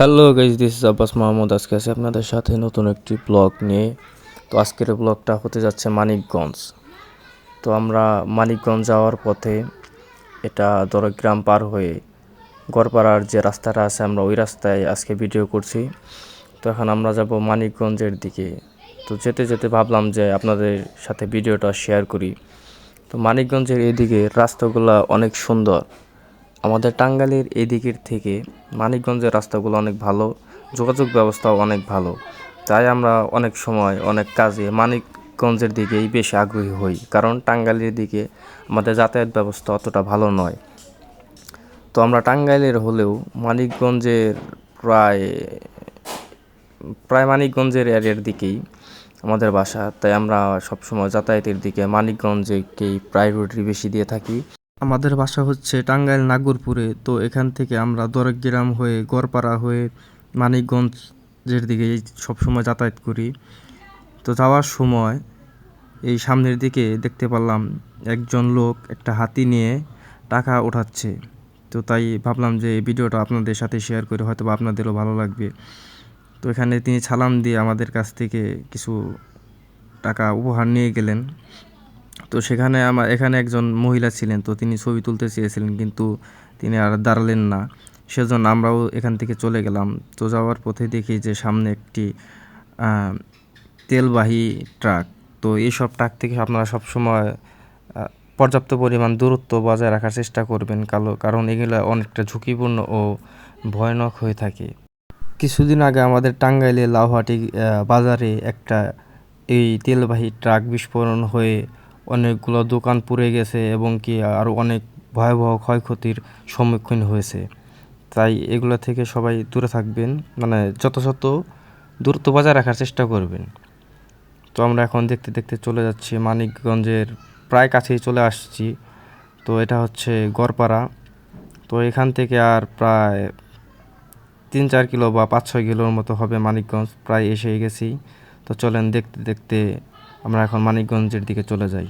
Hello guys this is Abbas Mahmud আজকে আছে আপনাদের সাথে নতুন একটি ব্লগ নিয়ে। তো আজকের ব্লগটা হতে যাচ্ছে মানিকগঞ্জ। তো আমরা মানিকগঞ্জ যাওয়ার পথে এটা দরগ্রাম পার হয়ে গড়পাড়ার যে রাস্তাটা আছে, আমরা ওই রাস্তায় আজকে ভিডিও করছি। তো এখন আমরা যাব মানিকগঞ্জের দিকে। তো যেতে যেতে ভাবলাম যে আপনাদের সাথে ভিডিওটা শেয়ার করি। তো মানিকগঞ্জের এদিকে রাস্তাগুলো অনেক সুন্দর। আমাদের টাঙ্গাইলের এদিকের থেকে মানিকগঞ্জের রাস্তাগুলো অনেক ভালো, যোগাযোগ ব্যবস্থাও অনেক ভালো। তাই আমরা অনেক সময়, অনেক কাজে মানিকগঞ্জের দিকেই বেশি আগ্রহী হই, কারণ টাঙ্গাইলের দিকে আমাদের যাতায়াত ব্যবস্থা অতটা ভালো নয়। তো আমরা টাঙ্গাইলের হলেও মানিকগঞ্জের প্রায় প্রায় মানিকগঞ্জের এরিয়ার দিকেই আমাদের বাসা। তাই আমরা সবসময় যাতায়াতের দিকে মানিকগঞ্জেকেই প্রায়োরিটি বেশি দিয়ে থাকি। আমাদের বাসা হচ্ছে টাঙ্গাইল নাগরপুরে, তো এখান থেকে আমরা দরগ্রাম হয়ে গড়পাড়া হয়ে মানিকগঞ্জের দিকে সবসময় যাতায়াত করি। তো যাওয়ার সময় এই সামনের দিকে দেখতে পারলাম একজন লোক একটা হাতি নিয়ে টাকা ওঠাচ্ছে। তো তাই ভাবলাম যে এই ভিডিওটা আপনাদের সাথে শেয়ার করে হয়তো বা আপনাদেরও ভালো লাগবে। তো এখানে তিনি সালাম দিয়ে আমাদের কাছ থেকে কিছু টাকা উপহার নিয়ে গেলেন। তো সেখানে আমার এখানে একজন মহিলা ছিলেন তো তিনি ছবি তুলতে চেয়েছিলেন কিন্তু তিনি আর দাঁড়ালেন না। সেজন্য আমরাও এখান থেকে চলে গেলাম। তো যাওয়ার পথে দেখি যে সামনে একটি তেলবাহী ট্রাক। তো এইসব ট্রাক থেকে আপনারা সবসময় আহ, পর্যাপ্ত পরিমাণ দূরত্ব বজায় রাখার চেষ্টা করবেন কালো কারণ এগুলো অনেকটা ঝুঁকিপূর্ণ ও ভয়ানক হয়ে থাকে। কিছুদিন আগে আমাদের টাঙ্গাইলে লাউহাটি বাজারে একটা এই তেলবাহী ট্রাক বিস্ফোরণ হয়ে অনেকগুলো দোকান পুড়ে গেছে এবং কি আরও অনেক ভয়াবহ ক্ষয়ক্ষতির সম্মুখীন হয়েছে। তাই এগুলো থেকে সবাই দূরে থাকবেন মানে যথাযথ দূরত্ব বজায় রাখার চেষ্টা করবেন। তো আমরা এখন দেখতে দেখতে চলে যাচ্ছি মানিকগঞ্জের প্রায় কাছেই চলে আসছি। তো এটা হচ্ছে গড়পাড়া। তো এখান থেকে আর প্রায় তিন চার কিলো বা পাঁচ ছয় কিলোর মতো হবে মানিকগঞ্জ, প্রায় এসে গেছি। তো চলেন দেখতে দেখতে আমরা এখন মানিকগঞ্জের দিকে চলে যাই।